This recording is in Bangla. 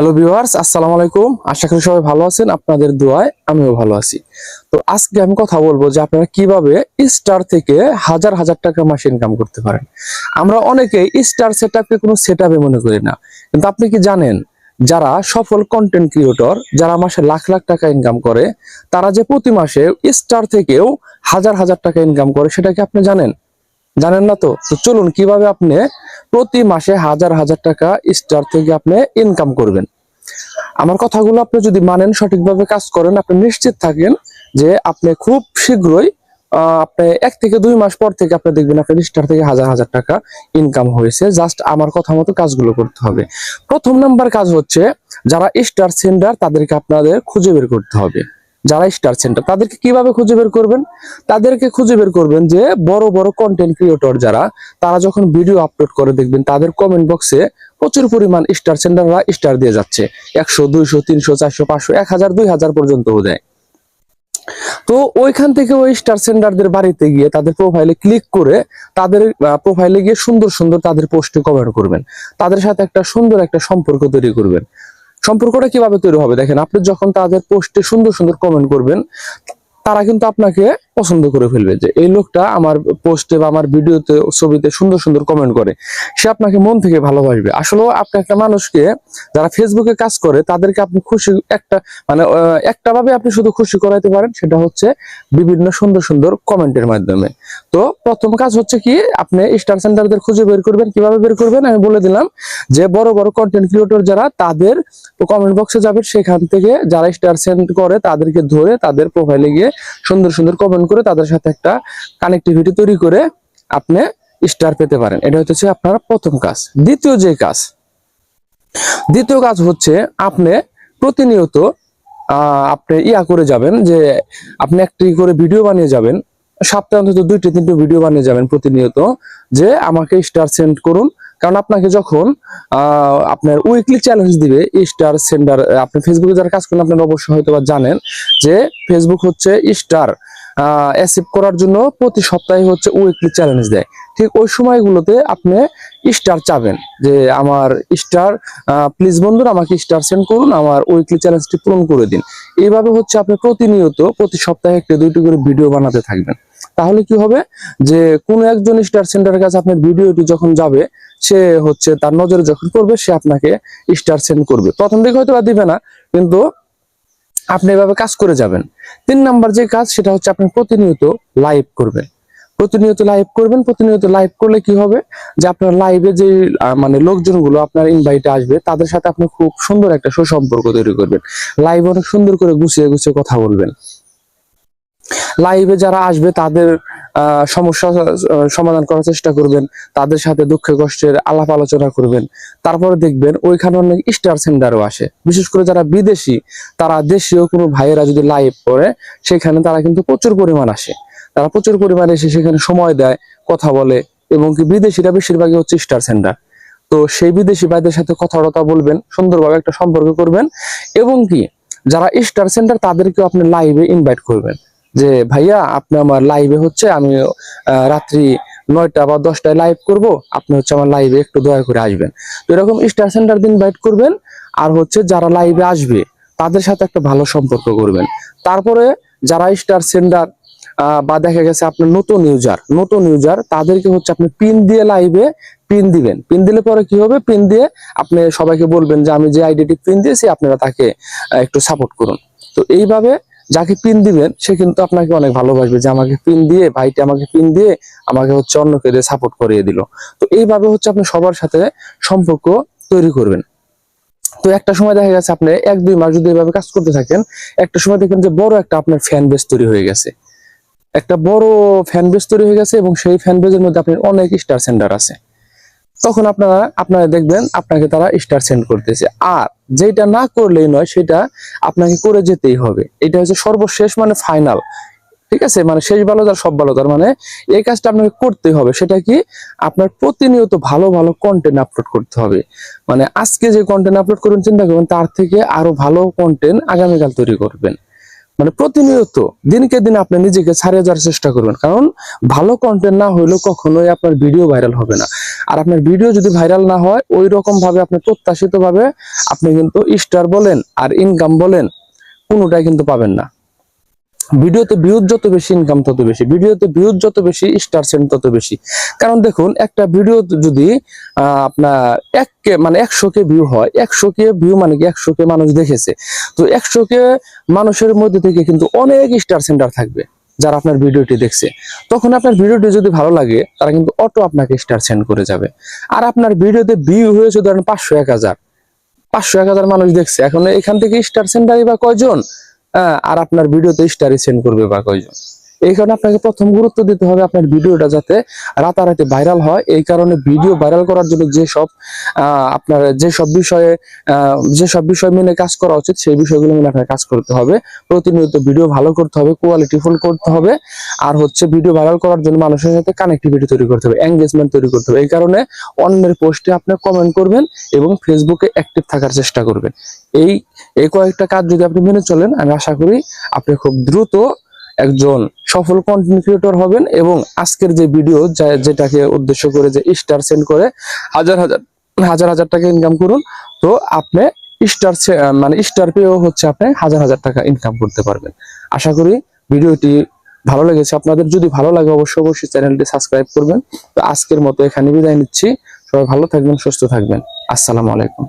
হ্যালো ভিউয়ার্স আসসালামু আলাইকুম। আশা করি সবাই ভালো আছেন, আপনাদের দোয়ায় আমিও ভালো আছি। তো আজকে আমি কথা বলব যে আপনারা কীভাবে স্টার থেকে হাজার হাজার টাকা মাসে ইনকাম করতে পারেন। আমরা অনেকে স্টার সেটআপকে কোনো সেটআপে মনে করি না। কিন্তু আপনি কি জানেন, যারা সফল কন্টেন্ট ক্রিয়েটর যারা মাসে লাখ লাখ টাকা ইনকাম করে, তারা যে প্রতি মাসে স্টার থেকেও হাজার হাজার টাকা ইনকাম করে, সেটা কি আপনি জানেন? জানেন না তো? চলুন, কীভাবে আপনি প্রতি মাসে হাজার হাজার টাকা স্টার থেকে আপনি ইনকাম করবেন? আমার কথাগুলো আপনি যদি মানেন, সঠিকভাবে কাজ করেন, আপনি নিশ্চিত থাকেন যে আপনি খুব শীঘ্রই আপনি এক থেকে দুই মাস পর থেকে আপনি দেখবেন আপনার স্টার থেকে হাজার হাজার টাকা ইনকাম হয়েছে। জাস্ট আমার কথা মতো কাজগুলো করতে হবে। প্রথম নাম্বার কাজ হচ্ছে, যারা স্টার সেন্টার তাদেরকে আপনাদের খুঁজে বের করতে হবে। যারা স্টার সেন্টার তাদেরকে কীভাবে খুঁজে বের করবেন? তাদেরকে খুঁজে বের করবেন যে বড় বড় কন্টেন্ট ক্রিয়েটর যারা, তারা যখন ভিডিও আপলোড করে দেখবেন, তাদের কমেন্ট বক্সে প্রচুর পরিমাণ স্টার সেন্টাররা স্টার দিয়ে যাচ্ছে। একশো, দুইশো, তিনশো, চারশো, পাঁচশো, এক হাজার, দুই হাজার পর্যন্তও দেয় তো ওইখান থেকে ওই স্টার সেন্টারদের বাড়িতে গিয়ে তাদের প্রোফাইলে ক্লিক করে তাদের প্রোফাইলে গিয়ে সুন্দর সুন্দর তাদের পোস্টে কমেন্ট করবেন। তাদের সাথে একটা সুন্দর একটা সম্পর্ক তৈরি করবেন। সম্পর্কটা কীভাবে তৈরি হবে? দেখেন, আপনি যখন তাদের পোস্টে সুন্দর সুন্দর কমেন্ট করবেন, তারা কিন্তু আপনাকে পছন্দ করে ফেলবে যে এই লোকটা আমার পোস্টে বা আমার ভিডিওতে ছবিতে সুন্দর সুন্দর কমেন্ট করে। সে আপনাকে মন থেকে ভালোবাসবে। আসলে আপনি একটা মানুষকে যারা ফেসবুকে কাজ করে, তাদেরকে আপনি খুশি একটা মানে একটা ভাবে আপনি শুধু খুশি করাইতে পারেন, সেটা হচ্ছে বিভিন্ন সুন্দর সুন্দর কমেন্টের মাধ্যমে। তো প্রথম কাজ হচ্ছে কি, আপনি স্টার সেন্টারদের খুঁজে বের করবেন। কীভাবে বের করবেন? আমি বলে দিলাম যে বড় বড় কন্টেন্ট ক্রিয়েটর যারা, তাদের কমেন্ট বক্সে যাবেন। সেখান থেকে যারা স্টার সেন্ড করে, তাদেরকে ধরে তাদের প্রোফাইলে গিয়ে সুন্দর সুন্দর কমেন্ট করে তাদের সাথে একটা কানেক্টিভিটি তৈরি করে আপনি স্টার পেতে পারেন। এটা হচ্ছে আপনার প্রথম কাজ। দ্বিতীয় যে কাজ, দ্বিতীয় কাজ হচ্ছে আপনি প্রতিনিয়ত আপনি ইয়া করে যাবেন যে আপনি একটি করে ভিডিও বানিয়ে যাবেন। সপ্তাহে অন্তত দুইটি, তিনটে ভিডিও বানিয়ে যাবেন প্রতিনিয়ত যে আমাকে স্টার সেন্ড করুন। কারণ আপনাকে যখন আপনার উইকলি চ্যালেঞ্জ দিবে স্টার সেন্ডার আপনি ফেসবুকে যারা কাজ করেন, আপনারা অবশ্যই হয়তো জানেন যে ফেসবুক হচ্ছে স্টার অ্যাসিভ করার জন্য প্রতি সপ্তাহে হচ্ছে উইকলি চ্যালেঞ্জ দেয়। ঠিক ওই সময়গুলোতে আপনি স্টার চাবেন যে আমার স্টার প্লিজ বন্ধুরা আমাকে স্টার সেন্ড করুন, আমার উইকলি চ্যালেঞ্জটি পূরণ করে দিন। এইভাবে হচ্ছে আপনি প্রতিনিয়ত, প্রতি সপ্তাহে একটি দুইটি করে ভিডিও বানাতে থাকবেন। তাহলে কি হবে? যে কোনো একজন স্টার সেন্টারের কাছে আপনার ভিডিওটি যখন যাবে, সে হচ্ছে তার নজরে যখন করবে সে আপনাকে স্টার সেন্ড করবে। প্রথম দিকে হয়তো দিবে না, কিন্তু আপনি এভাবে কাজ করে যাবেন। তিন নাম্বার যে কাজ, সেটা হচ্ছে আপনি প্রতিনিয়ত লাইভ করবেন। প্রতিনিয়ত লাইভ করবেন, প্রতিনিয়ত লাইভ করলে কি হবে? যে আপনার লাইভে যে মানে লোকজনগুলো আপনার ইনভাইটে আসবে, তাদের সাথে আপনি খুব সুন্দর একটা সুসম্পর্ক তৈরি করবেন। লাইভ অনেক সুন্দর করে গুছিয়ে গুছিয়ে কথা বলবেন। লাইভে যারা আসবে, তাদের সমস্যা সমাধান করার চেষ্টা করবেন। তাদের সাথে দুঃখে কষ্টের আলাপ আলোচনা করবেন। তারপরে দেখবেন ওইখানে অনেক স্টার সেন্টারও আসে। বিশেষ করে যারা বিদেশি, তারা দেশীয় কোনো ভাইয়েরা যদি লাইভ করে, সেখানে তারা কিন্তু প্রচুর পরিমাণ আসে। তারা প্রচুর পরিমাণে এসে সেখানে সময় দেয়, কথা বলে, এবং কি বিদেশিরা বেশিরভাগই হচ্ছে স্টার সেন্টার তো সেই বিদেশি ভাইদের সাথে কথাবার্তা বলবেন, সুন্দরভাবে একটা সম্পর্ক করবেন, এবং কি যারা স্টার সেন্টার তাদেরকেও আপনি লাইভে ইনভাইট করবেন। যে, ভাইয়া, আপনি আমার লাইভে হচ্ছে, আমি রাত্রি নয়টা বা দশটায় লাইভ করব, আপনি হচ্ছে আমার লাইভে একটু দয়া করে আসবেন। তো এরকম স্টার সেন্টার দিন ইনভাইট করবেন, আর হচ্ছে যারা লাইভে আসবে, তাদের সাথে একটা ভালো সম্পর্ক করবেন। তারপরে যারা স্টার সেন্টার বা দেখা গেছে আপনার নতুন ইউজার নতুন ইউজার তাদেরকে হচ্ছে আপনি পিন দিয়ে লাইভে পিন দিবেন। পিন দিলে পরে কি হবে? পিন দিয়ে আপনি সবাইকে বলবেন যে, আমি যে আইডিটি পিন দিয়েছি, আপনারা তাকে একটু সাপোর্ট করুন। তো এইভাবে যাকে পিন দিবেন, সে কিন্তু আপনাকে অনেক ভালোবাসবে যে আমাকে পিন দিয়ে, ভাইটি আমাকে পিন দিয়ে আমাকে হচ্ছে অন্যকে দিয়ে সাপোর্ট করিয়ে দিল। তো এইভাবে হচ্ছে আপনি সবার সাথে সম্পর্ক তৈরি করবেন। তো একটা সময় দেখা গেছে আপনি এক, দুই মাস যদি এভাবে কাজ করতে থাকেন, একটা সময় দেখেন যে বড় একটা আপনার ফ্যান বেস তৈরি হয়ে গেছে। একটা বড় ফ্যান বেস তৈরি হয়ে গেছে এবং সেই ফ্যান বেজের মধ্যে আপনার অনেক স্টার সেন্টার আছে। তখন আপনারা আপনারা দেখবেন আপনাকে তারা স্টার সেন্ড করতেছে। আর যেটা না করলেই নয়, সেটা আপনাকে করে যেতেই হবে। এটা হচ্ছে সর্বশেষ মানে ফাইনাল ঠিক আছে? মানে শেষ ভালো তার সব ভালো তার। মানে এই কাজটা আপনাকে করতে হবে। সেটা কি? আপনার প্রতিনিয়ত ভালো ভালো কন্টেন্ট আপলোড করতে হবে। মানে আজকে যে কন্টেন্ট আপলোড করবেন, চিন্তা করবেন, তার থেকে আরও ভালো কন্টেন্ট আগামীকাল তৈরি করবেন। মানে প্রতিনিয়ত দিনকে দিন আপনি নিজেকে ছাড়িয়ে যাওয়ার চেষ্টা করবেন। কারণ ভালো কন্টেন্ট না হইলেও কখনোই আপনার ভিডিও ভাইরাল হবে না। আর আপনার ভিডিও যদি ভাইরাল না হয় ওই রকম ভাবে আপনি প্রত্যাশিত ভাবে আপনি কিন্তু স্টার বলেন আর ইনকাম বলেন, কোনোটাই কিন্তু পাবেন না। ভিডিওতে ভিউজ যত বেশি ইনকাম তত বেশি, ভিডিওতে ভিউজ যত বেশি স্টার সেন্ট তত বেশি। কারণ দেখুন, একটা ভিডিও যদি আপনার এক কে মানে একশো কে ভিউ হয় একশো কে ভিউ মানে কি একশো কে মানুষ দেখেছে? তো একশো কে মানুষের মধ্যে থেকে কিন্তু অনেক স্টার সেন্টার থাকবে, যারা আপনার ভিডিওটি দেখছে। তখন আপনার ভিডিওটি যদি ভালো লাগে, তারা কিন্তু অটো আপনাকে স্টার সেন্ড করে যাবে। আর আপনার ভিডিওতে ভিউ হয়েছে ধরেন পাঁচশো এক হাজার। পাঁচশো এক হাজার মানুষ দেখছে। এখন এখান থেকে স্টার সেন্টারই বা কয়জন? আর আপনার ভিডিওতে স্টারি সেন্ড করবে বা কয়জন? এই কারণে আপনাকে প্রথম গুরুত্ব দিতে হবে আপনার ভিডিওটা যাতে রাতারাতি ভাইরাল হয়। এই কারণে ভিডিও ভাইরাল করার জন্য যে সব আপনার যে সব বিষয়ে আহ, যে সব বিষয় মেনে কাজ করা উচিত সেই বিষয়গুলো মেনে আপনার কাজ করতে হবে। প্রতিনিয়ত ভিডিও ভালো করতে হবে কোয়ালিটি ফুল করতে হবে। আর হচ্ছে ভিডিও ভাইরাল করার জন্য মানুষের সাথে কানেক্টিভিটি তৈরি করতে হবে এঙ্গেজমেন্ট তৈরি করতে হবে। এই কারণে অন্যের পোস্টে আপনি কমেন্ট করবেন এবং ফেসবুকে অ্যাক্টিভ থাকার চেষ্টা করবেন। এই এই কয়েকটা কাজ যদি আপনি মেনে চলেন আমি আশা করি আপনি খুব দ্রুত একজন সফল কন্টেন্ট ক্রিয়েটর হবেন এবং আজকের যে ভিডিও যেটাকে উদ্দেশ্য করে যে স্টার সেন্ড করে হাজার হাজার হাজার হাজার টাকা ইনকাম করুন, তো আপনি স্টার মানে স্টার পেয়েও হচ্ছে আপনি হাজার হাজার টাকা ইনকাম করতে পারবেন। আশা করি ভিডিওটি ভালো লেগেছে। আপনাদের যদি ভালো লাগে অবশ্যই অবশ্যই চ্যানেলটি সাবস্ক্রাইব করবেন। তো আজকের মতো এখানে বিদায় নিচ্ছি। সবাই ভালো থাকবেন, সুস্থ থাকবেন। আসসালামু আলাইকুম।